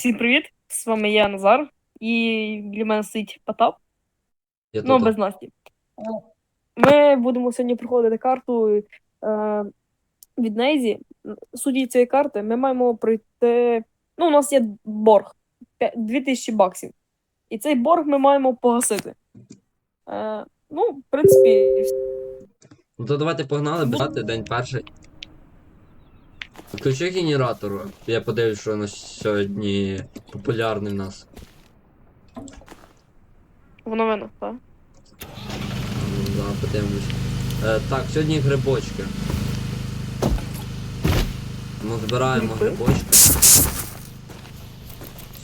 Всім привіт! З вами я Назар, і для мене стоїть Потап, Я ну тут. без Насті. Ми будемо сьогодні проходити карту е, від Нейзі. Суді цієї карти ми маємо пройти. Ну, у нас є борг 2000 баксів. І цей борг ми маємо погасити. Е, ну, в принципі, Ну то давайте погнали, брати день перший. Включи генератор. Я подивлюсь, що на сьогодні популярний в нас. воно вино, так? Да, подивимось. Е, так, сьогодні грибочки. Ми збираємо грибочки.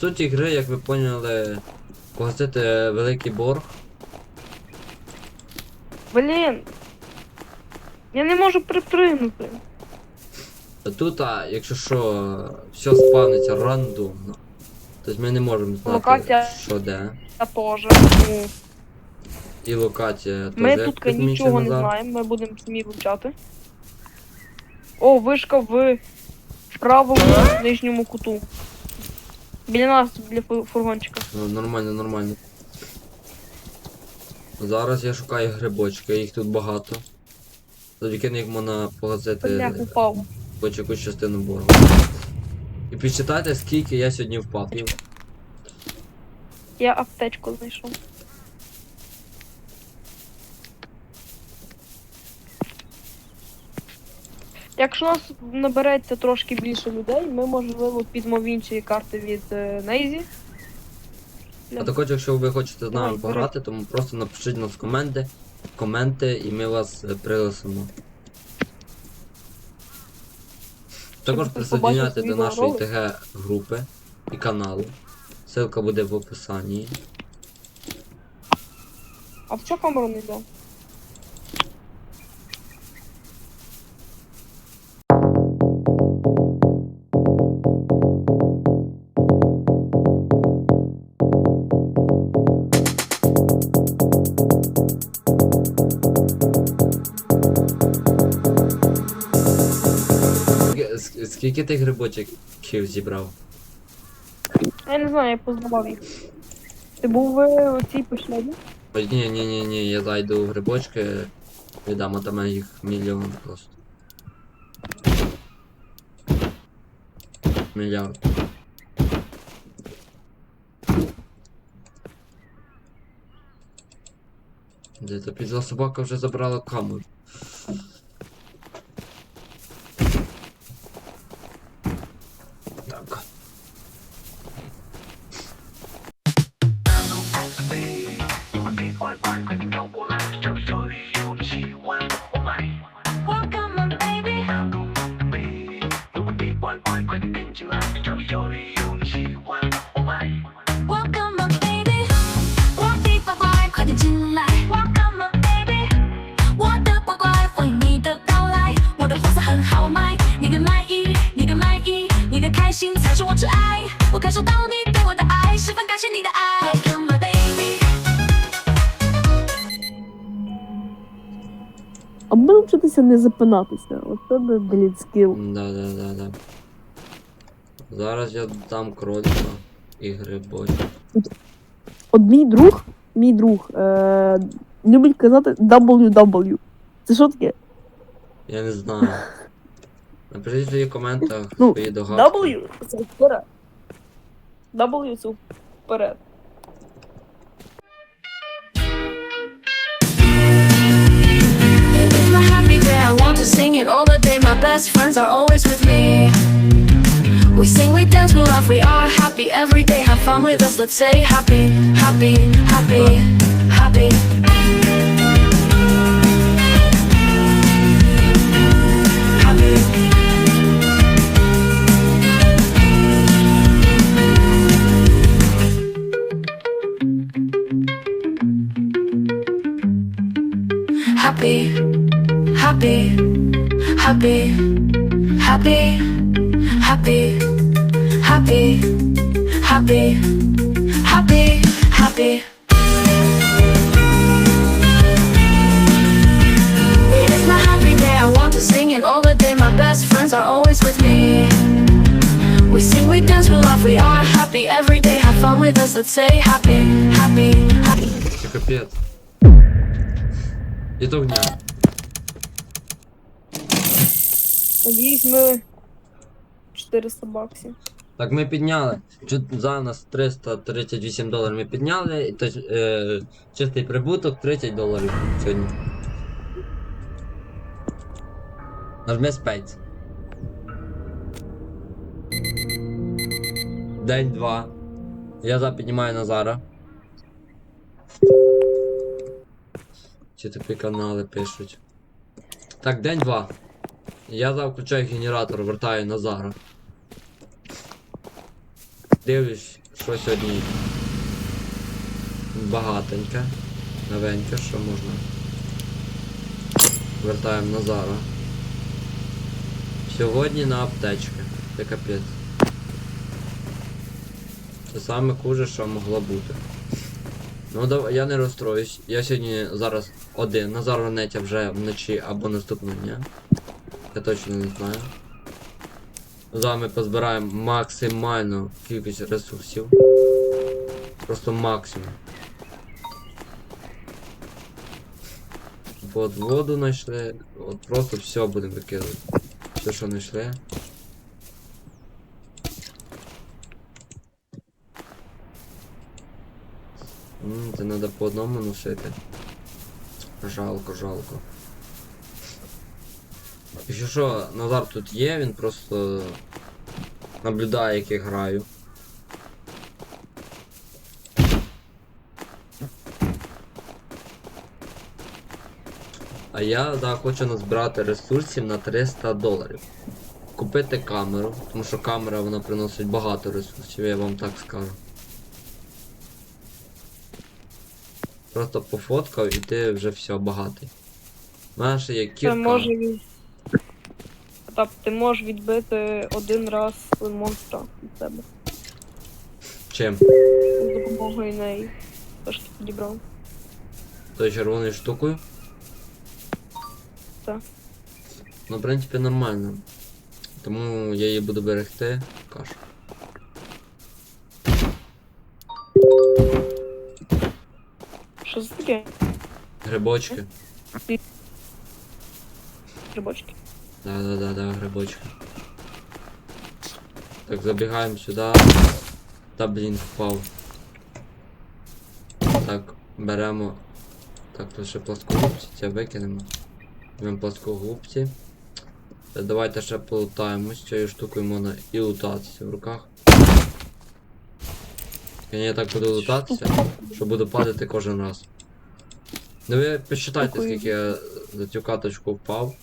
Суть ігри, як ви поняли, погасити великий борг. Блін! Я не можу припригнути. Тут, а, якщо що, все спавниться рандомно. Тобто ми не можемо знати, Локація. що де. Я теж. Ну, І локація теж Ми як тут відмічено нічого не зараз. знаємо, ми будемо самі вивчати. О, вишка в правому нижньому куту. Біля нас, біля фу- фургончика. Ну, нормально, нормально. Зараз я шукаю грибочки, їх тут багато. Завдяки них можна погасити Блях, упав. Хоч якусь частину боргу. І підсчитайте, скільки я сьогодні впав. Я аптечку знайшов. Якщо нас набереться трошки більше людей, ми можливо підемо інші карти від е, Нейзі. А також, якщо ви хочете з нами Давай, пограти, тому просто напишіть нас коменти, коменти і ми вас е, Також присоединяйте до нашої? ТГ групи і каналу. Ссылка буде в описанні. А в чому камеру не взяв? Ск- Скільки ти грибочків зібрав? Я не знаю, я познавав їх. Ти був е, у цій пошледі? Ой, ні, ні, ні, ні, я зайду в грибочки, віддам, а там їх мільйон просто. Мільярд. Де то підзла собака вже забрала камеру. Аби не запинатися. От тебе, блін, скіл. Да, да, да, да. Зараз я дам кролика і грибочок. От мій друг, мій друг, е, любить казати WW. Це що таке? Я не знаю. Напишіть в своїх коментах Ну, свої догадки. W це вперед. W це вперед. Day, I want to sing it all the day. My best friends are always with me. We sing, we dance, we laugh, we are happy every day. Have fun with us, let's say happy, happy, happy. Happy. Happy, happy, happy, happy. It is my happy day, I want to sing it all the day. My best friends are always with me. We sing, we dance, we laugh, we are happy every day. Have fun with us. Let's say happy, happy, happy. Капець. Дня. Надіюсь, ми 400 баксів. Так, ми підняли. За нас 338 доларів ми підняли, і е, чистий прибуток 30 доларів сьогодні. Нажми спейц. День два. Я за піднімаю Назара. Чи тупі канали пишуть. Так, день два. Я за включаю генератор, вертаю Назара. Дивлюсь, що сьогодні багатеньке, новеньке, що можна. Вертаємо Назара. Сьогодні на аптечки. Це капець. Це саме хуже, що могло бути. Ну давай, я не розстроюсь. Я сьогодні зараз один. Назар ронеться вже вночі або наступного дня. Я точно не знаю. З вами позбираємо максимальну кількість ресурсів. Просто максимум. От воду знайшли. От просто все будемо викидувати. Все, що знайшли. Це треба по одному носити. Жалко, жалко. Якщо що, Назар тут є, він просто наблюдає, як я граю. А я да, хочу назбирати ресурсів на 300 доларів. Купити камеру, тому що камера вона приносить багато ресурсів, я вам так скажу. Просто пофоткав і ти вже все багатий. Ще є Це кірка. може Так, ти можеш відбити один раз монстра від себе. Чим? З допомогою неї. Те, що ти підібрав. Тою червоною штукою? Так. Ну, в принципі, нормально. Тому я її буду берегти. Кашу. Що це таке? Грибочки. Грибочки. Да, да, да, да, грибочки. Так, забігаємо сюди. Та блін, впав. Так, беремо. Так, тут ще плоскогубці, це викинемо. Візьмемо плоскогубці. Давайте ще полутаємось. Цією штукою можна і лутатися в руках. Я так буду лутатися, що буду падати кожен раз. Ну ви посчитайте, скільки я за цю каточку впав.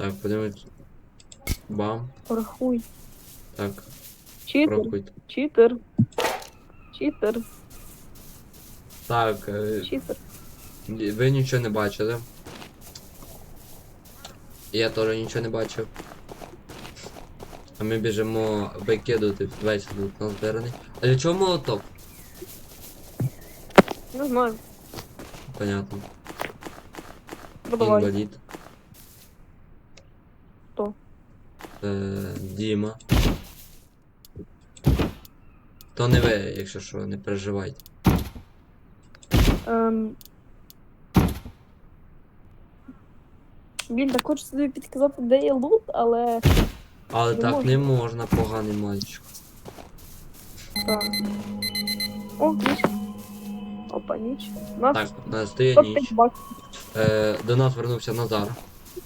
Так, подивимось. Бам. Порахуй. Так, Читер. пробуйте. Читер. Читер. Так, е, Читер. ви нічого не бачили. Я теж нічого не бачив. А ми біжимо викидувати весь лут назбираний. А для чого молоток? Не знаю. Понятно. Продавай. Інвалід. Хто? Е, Діма. То не ви, якщо що, не переживайте. Ем... Блін, так хочу собі підказати, де є лут, але. Але Не так можна. не можна, поганий мальчик. Так. О, ніч. Опа, ніч. У нас Так, настає 105 ніч. баксів. Е, до нас вернувся Назар.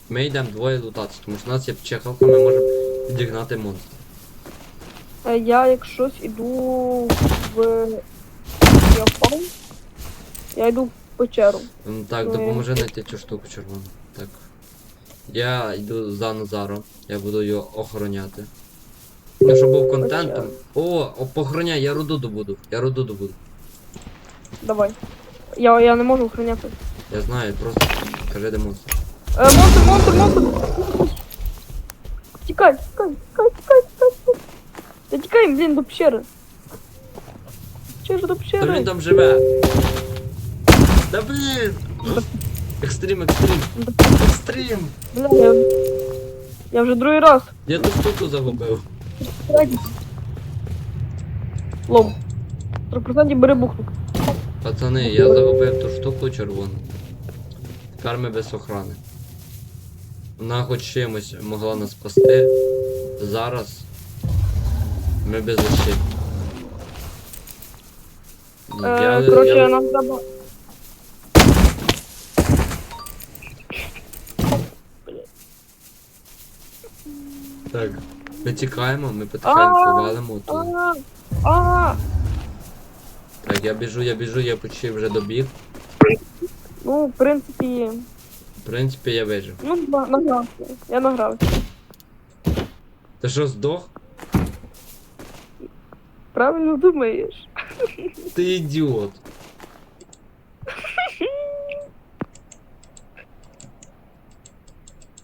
Ми йдемо двоє лутатися, тому що у нас є чекалка, ми можемо відігнати монстра. Е, Я, якщо щось, іду в. Я впав. Я йду в печеру. М, Так, Ну, допоможи я- знайти цю штуку червону. Так. Я йду за Назаром, я буду його охороняти. Ну, щоб був контентом. О, о, похороняй, я руду добуду. Я руду добуду. Давай. Я, я не можу охороняти. Я знаю, просто кажи де монстр. Е, монстр, монстр, монстр! Тікай, тікай, тікай, тікай, тікай. Та тікай, блін, до пещери. Пещери до Та він пещери. там живе. Да блін! Екстрим, екстрим, екстрим! Бля, я, я вже другий раз. Я ту штуку загубив. Третій. Лом. 3% бери бухнук. Пацани, я загубив ту штуку червону. Тепер ми без охрани. Вона хоч чимось могла нас спасти. Зараз ми без защит. Е, коротше, нам треба. Так. Ми тікаємо, ми потихеньку валимо тут. Так, я біжу, я біжу, я почти вже добіг. ну, в принципі, В принципі, я вижив. ну, на- награвся. Я награвся. Ти що здох? Правильно думаєш? Ти ідіот.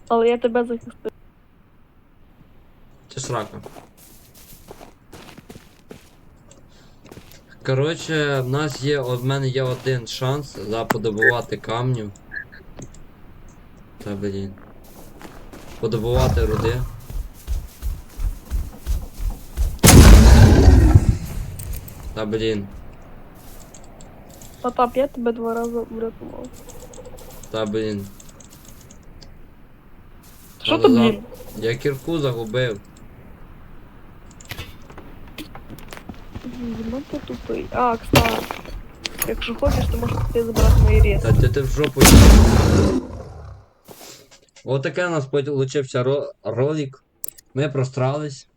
Але я тебе захистив. Це срака. Коротше, в нас є, в мене є один шанс заподобувати камню. Та блін. Подобувати руди. Та блін. Потап, я тебе два рази врятував. Та блін. Що ти, блін? Я кірку загубив. Дімон ти тупий. А, кстати. Якщо хочеш, то можеш піти забрати мої рез. Та ти, ти в жопу. Отаке у нас получився ро- ролик. Ми прострались.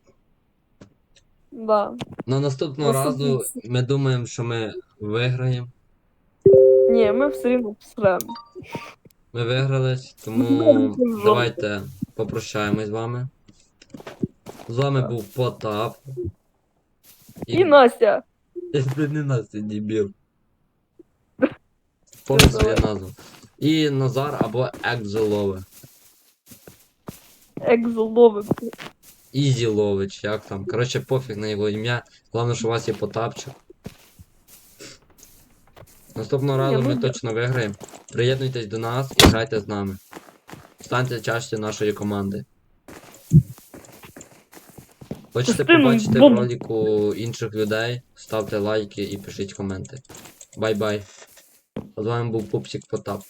Да. На наступного разу ми думаємо, що ми виграємо. Ні, ми все рівно всремо. Ми виграли, тому давайте попрощаємось з вами. З вами був Потап. І Настя. Ти не нас, ти дебіл. Помни свою назву. І Назар або Екзолове. Екзолови. Ізі Лович, як там. Коротше, пофіг на його ім'я. Головне, що у вас є потапчик. Наступного разу ми точно виграємо. Приєднуйтесь до нас і грайте з нами. Станьте частю нашої команди. Хочете побачити в ролику інших людей? Ставте лайки і пишіть коменти. Бай-бай. З вами був Пупсик Потап.